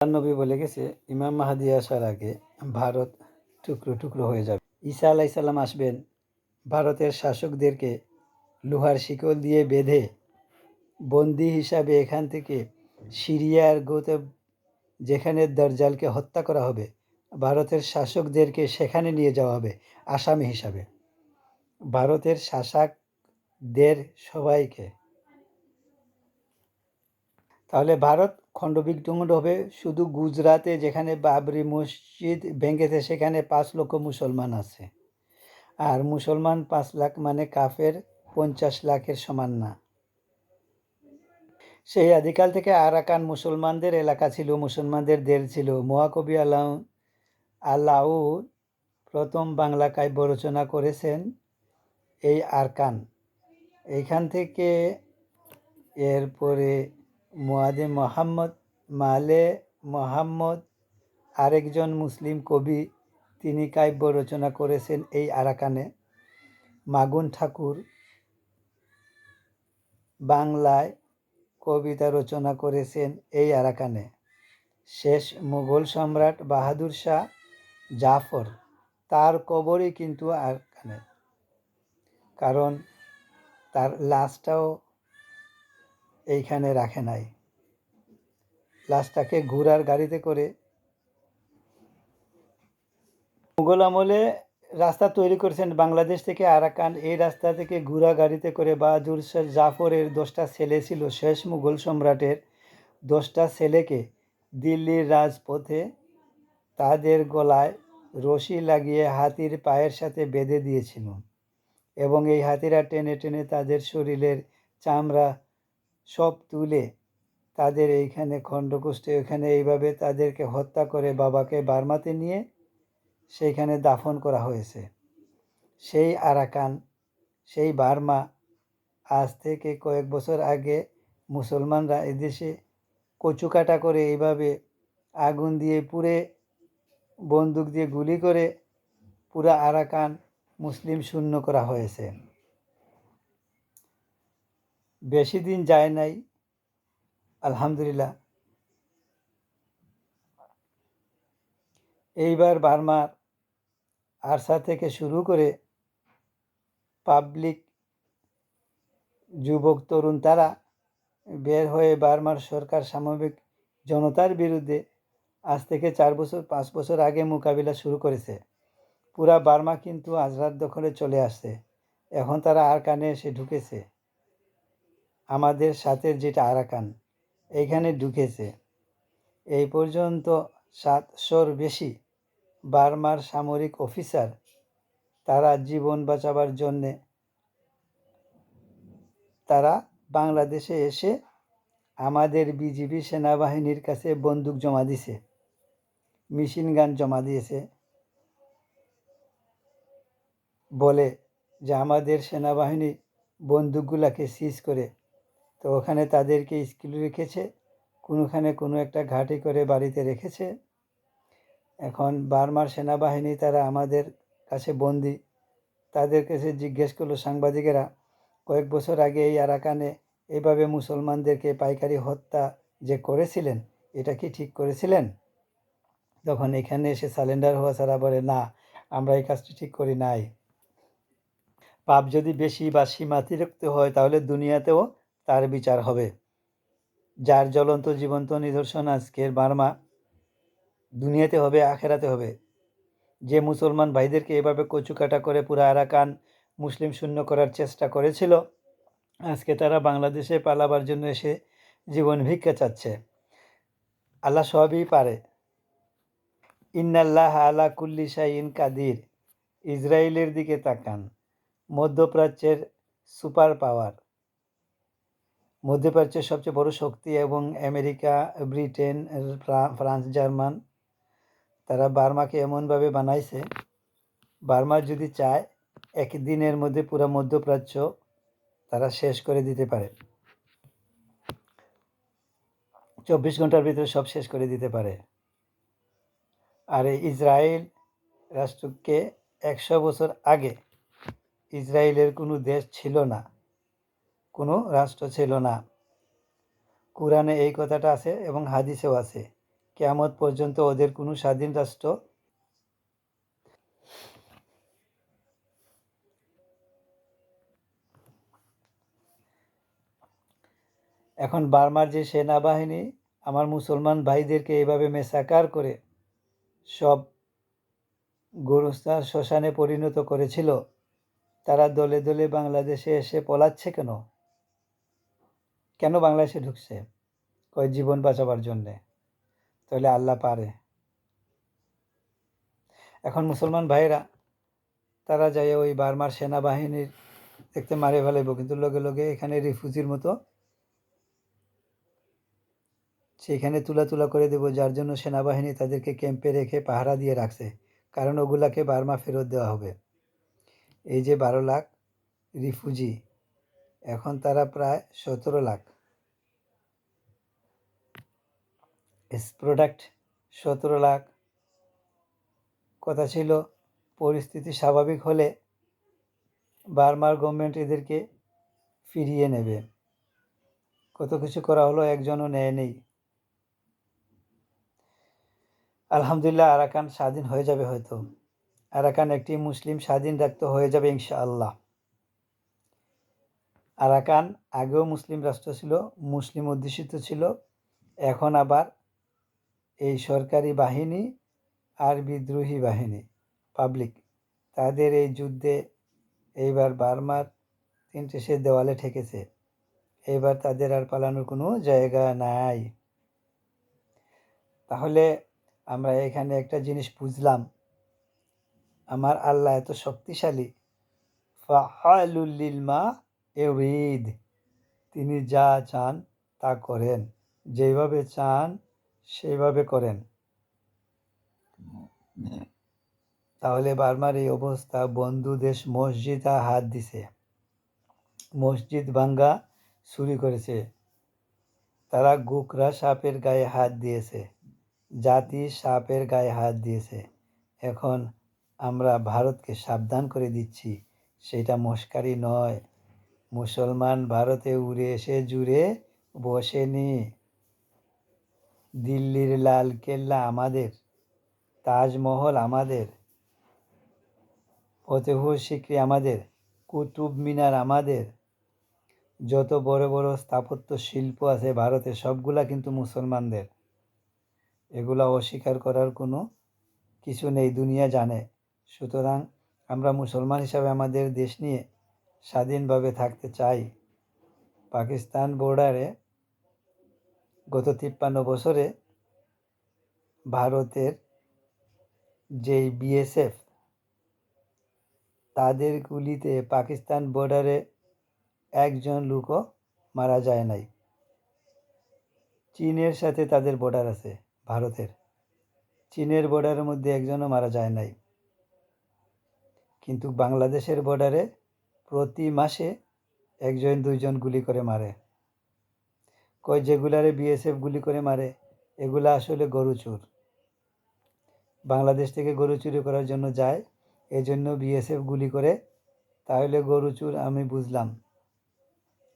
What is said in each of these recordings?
নবী বলে গেছে, ইমাম মাহাদি আসার আগে ভারত টুকরো টুকরো হয়ে যাবে। ঈসা আলাইসাল্লাম আসবেন ভারতের শাসকদেরকে লোহার শিকল দিয়ে বেঁধে বন্দি হিসাবে এখান থেকে সিরিয়ার গৌতম, যেখানে দরজালকে হত্যা করা হবে, ভারতের শাসকদেরকে সেখানে নিয়ে যাওয়া হবে, আসামি হিসাবে। ভারতের শাসকদের সবাইকে। তাহলে ভারত খণ্ডবিখণ্ড হবে। শুধু গুজরাতে যেখানে বাবরি মসজিদ ভেঙেছে, সেখানে পাঁচ লক্ষ মুসলমান আছে। আর মুসলমান পাঁচ লাখ মানে কাফের পঞ্চাশ লাখের সমান না। সেই আদিকাল থেকে আরাকান মুসলমানদের এলাকা ছিল, মুসলমানদের দের ছিল। মহাকবি আল্লাহ আল্লাহ প্রথম বাংলা কাব্য রচনা করেছেন এই আরকান। এইখান থেকে এরপরে মুয়াদে মোহাম্মদ মালে মোহাম্মদ, আরেকজন মুসলিম কবি, তিনি কাব্য রচনা করেছেন এই আরাকানে। মাগুন ঠাকুর বাংলায় কবিতা রচনা করেছেন এই আরাকানে। শেষ মুঘল সম্রাট বাহাদুর শাহ জাফর, তার কবরই কিন্তু আরাকানে। কারণ তার লাশটাও এইখানে রাখে নাই। লাশটাকে ঘোড়ার গাড়িতে করে মুঘল আমলে রাস্তা তৈরি করেছেন বাংলাদেশ থেকে আরাকান। এই রাস্তা থেকে ঘোড়া গাড়িতে করে বাহাদুর শাহ জাফরের দশটা ছেলে ছিল। শেষ মুঘল সম্রাটের দশটা ছেলেকে দিল্লির রাজপথে তাদের গলায় রশি লাগিয়ে হাতির পায়ের সাথে বেঁধে দিয়েছিল এবং এই হাতিরা টেনে টেনে তাদের শরীরের চামড়া সব তুলে তাদের এইখানে খণ্ডকোষ্ঠে ওইখানে এইভাবে তাদেরকে হত্যা করে বাবাকে বার্মাতে নিয়ে সেইখানে দাফন করা হয়েছে। সেই আরাকান, সেই বার্মা আজ থেকে কয়েক বছর আগে মুসলমানরা এদেশে কচুকাটা করে এইভাবে আগুন দিয়ে পুড়ে, বন্দুক দিয়ে গুলি করে পুরা আরাকান মুসলিম শূন্য করা হয়েছে। বেশি দিন যায় নাই। আলহামদুলিল্লাহ। এইবার বার্মার আরসা থেকে শুরু করে পাবলিক যুবক, তরুণ তারা বের হয়ে বার্মার সরকার সাময়িক জনতার বিরুদ্ধে আজ থেকে চার বছর, পাঁচ বছর আগে মোকাবিলা শুরু করেছে। পুরা বার্মা কিন্তু আজরাত দখলে চলে আসছে। এখন তারা আর কানে এসে ঢুকেছে। আমাদের সাথে যেটা আরাকান, এইখানে ঢুকেছে। এই পর্যন্ত সাতশোর বেশি বার্মার সামরিক অফিসার তারা জীবন বাঁচাবার জন্যে তারা বাংলাদেশে এসে আমাদের বিজিবি সেনাবাহিনীর কাছে বন্দুক জমা দিছে, মেশিন গান জমা দিয়েছে। বলে যে আমাদের সেনাবাহিনী বন্দুকগুলাকে সিজ করে তো ওখানে তাদেরকে স্কুল রেখেছে। কোনোখানে কোনো একটা ঘাঁটি করে বাড়িতে রেখেছে। এখন বার্মার সেনাবাহিনী তারা আমাদের কাছে বন্দি। তাদের কাছে জিজ্ঞেস করল সাংবাদিকেরা, কয়েক বছর আগে এই আরাকানে এইভাবে মুসলমানদেরকে পাইকারি হত্যা যে করেছিলেন, এটা কি ঠিক করেছিলেন? তখন এখানে এসে সালেন্ডার হওয়া ছাড়া বলে, না, আমরা এই কাজটি ঠিক করি নাই। পাপ যদি বেশি বা সীমাতিরিক্ত হয়, তাহলে দুনিয়াতেও তার বিচার হবে। যার জ্বলন্ত জীবন্ত নিদর্শন আজকের বার্মা দুনিয়াতে হবে, আখেরাতে হবে। যে মুসলমান ভাইদেরকে এভাবে কচুকাটা করে পুরো আরাকান মুসলিম শূন্য করার চেষ্টা করেছিল, আজকে তারা বাংলাদেশে পালাবার জন্য এসে জীবন ভিক্ষা চাচ্ছে। আল্লাহ সবই পারে। ইন্নাল্লাহ আলা কুল্লি শাহিন কাদির। ইসরায়েলের দিকে তাকান। মধ্যপ্রাচ্যের সুপার পাওয়ার। মধ্যপ্রাচ্যের সবচেয়ে বড় শক্তি এবং আমেরিকা, ব্রিটেন ফ্রান্স, জার্মান, তারা বার্মাকে এমনভাবে বানাইছে, বার্মা যদি চায়, একদিনের মধ্যে পুরো মধ্যপ্রাচ্য তারা শেষ করে দিতে পারে। চব্বিশ ঘণ্টার ভিতরে সব শেষ করে দিতে পারে। আর ইসরায়েল রাষ্ট্রকে একশো বছর আগে ইসরায়েলের কোনো দেশ ছিল না। কোনো রাষ্ট্র ছিল না। কোরআনে এই কথাটা আছে এবং হাদিসেও আছে। কেয়ামত পর্যন্ত ওদের কোনো স্বাধীন রাষ্ট্র এখন বার্মার যে সেনাবাহিনী, আমার মুসলমান ভাইদেরকে এভাবে মেসাকার করে সব গরুস্থান শ্মশানে পরিণত করেছিল, তারা দলে দলে বাংলাদেশে এসে পলাচ্ছে কেন? কেন বাংলাদেশে ঢুকছে? কয় জীবন বাঁচাবার জন্যে? তাহলে আল্লাহ পারে। এখন মুসলমান ভাইরা তারা যায় ওই বার্মার সেনাবাহিনীর দেখতে মারে ফেলাইব, কিন্তু লগে লগে এখানে রিফিউজির মতো সেখানে তুলা তুলা করে দেব, যার জন্য সেনাবাহিনী তাদেরকে ক্যাম্পে রেখে পাহারা দিয়ে রাখছে, কারণ ওগুলাকে বার্মা ফেরত দেওয়া হবে। এই যে বারো লাখ রিফিউজি এখন তারা প্রায় সতেরো লাখ। প্রোডাক্ট সতেরো লাখ। কথা ছিল, পরিস্থিতি স্বাভাবিক হলে বার্মার গভর্নমেন্ট এদেরকে ফিরিয়ে নেবে। কত কিছু করা হলো একজনও নেয় নেই। আলহামদুলিল্লাহ, আরাকান স্বাধীন হয়ে যাবে হয়তো। আরাকান একটি মুসলিম স্বাধীন রাষ্ট্র হয়ে যাবে ইনশাআল্লাহ। আরাকান আগেও মুসলিম রাষ্ট্র ছিল, মুসলিম অধ্যুষিত ছিল। এখন আবার এই সরকারি বাহিনী আর বিদ্রোহী বাহিনী পাবলিক তাদের এই যুদ্ধে এইবার বার্মার তিনটে সে দেওয়ালে ঠেকেছে। এইবার তাদের আর পালানোর কোনো জায়গা নাই। তাহলে আমরা এখানে একটা জিনিস বুঝলাম। আমার আল্লাহ এত শক্তিশালী। ফাহালুল্লিল মা এরিদ তিনি যা চান তা করেন যেভাবে চান সেইভাবে করেন। তাহলে বার্মার এই অবস্থা বন্ধু দেশ মসজিদা হাত দিছে। মসজিদ ভাঙ্গা চুরি করেছে। তারা গোকরা সাপের গায়ে হাত দিয়েছে, জাতি সাপের গায়ে হাত দিয়েছে। এখন আমরা ভারতকে সাবধান করে দিচ্ছি, সেটা মস্কারি নয়। মুসলমান ভারতে উড়ে এসে জুড়ে বসেনি। দিল্লির লাল কেল্লা আমাদের, তাজমহল আমাদের ফতেহুর সিক্রি আমাদের, কুতুব মিনার আমাদের। যত বড় বড় স্থাপত্য শিল্প আছে ভারতে, সবগুলা কিন্তু মুসলমানদের। এগুলা অস্বীকার করার কোনো কিছু নেই, দুনিয়া জানে। সুতরাং আমরা মুসলমান হিসাবে আমাদের দেশ নিয়ে স্বাধীনভাবে থাকতে চাই। পাকিস্তান বর্ডারে গত তিপ্পান্ন বছরে ভারতের যেই বিএসএফ তাদের গুলিতে পাকিস্তান বর্ডারে একজন লোকও মারা যায় নাই। চীনের সাথে তাদের বর্ডার আছে, ভারতের। চীনের বর্ডারের মধ্যে একজনও মারা যায় নাই। কিন্তু বাংলাদেশের বর্ডারে প্রতি মাসে একজন, দুইজন গুলি করে মারে। কয় যেগুলারে বিএসএফ গুলি করে মারে, এগুলা আসলে গরু চোর। বাংলাদেশ থেকে গরু চুরি করার জন্য যায়, এজন্য বিএসএফ গুলি করে। তাহলে গরু চুর আমি বুঝলাম।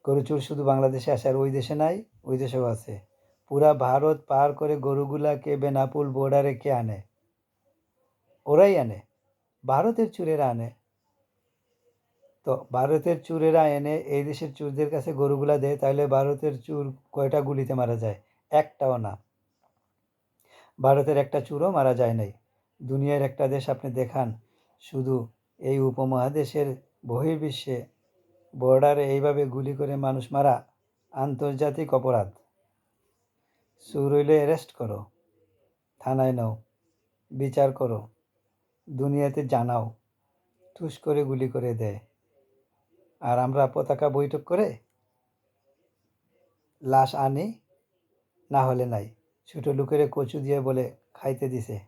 গরু চুর শুধু বাংলাদেশে আসে আর ওই দেশে নাই, ওই দেশেও আছে। পুরা ভারত পার করে গরুগুলাকে বেনাপুল বর্ডারে কে আনে? ওরাই আনে। ভারতের চুরেরা আনে। তো ভারতের চুরেরা এনে এই দেশের চুরদের কাছে গরুগুলা দেয়, তাহলে ভারতের চুর কয়টা গুলিতে মারা যায়? একটাও না। ভারতের একটা চুরও মারা যায় নাই। দুনিয়ার একটা দেশ আপনি দেখান, শুধু এই উপমহাদেশের বহির্বিশ্বে বর্ডারে এইভাবে গুলি করে মানুষ মারা আন্তর্জাতিক অপরাধ। চুর হইলে অ্যারেস্ট করো, থানায় নাও, বিচার করো, দুনিয়াতে জানাও, ঠুস করে গুলি করে দেয়। আর আমরা পতাকা বৈঠক করে লাশ আনি, না হলে নাই। ছোটো লোকের কচু দিয়ে বলে খাইতে দিছে।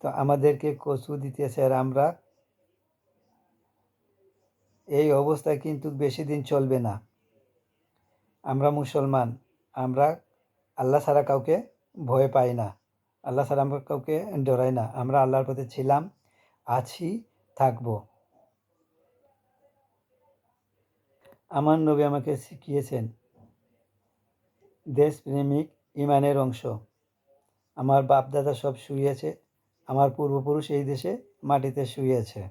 তো আমাদেরকে কচু দিতেছে আর আমরা এই অবস্থায় কিন্তু বেশি দিন চলবে না। আমরা মুসলমান, আমরা আল্লাহ ছাড়া কাউকে ভয় পাই না। আল্লাহ ছাড়া আমরা কাউকে ডরাই না। আমরা আল্লাহর পথে ছিলাম। আছি, থাকব। আমার নবী আমাকে শিখিয়েছেন, দেশপ্রেমিক ইমানের অংশ। আমার বাপদাদা সব শুয়েছে, আমার পূর্বপুরুষ এই দেশে মাটিতে শুয়েছে।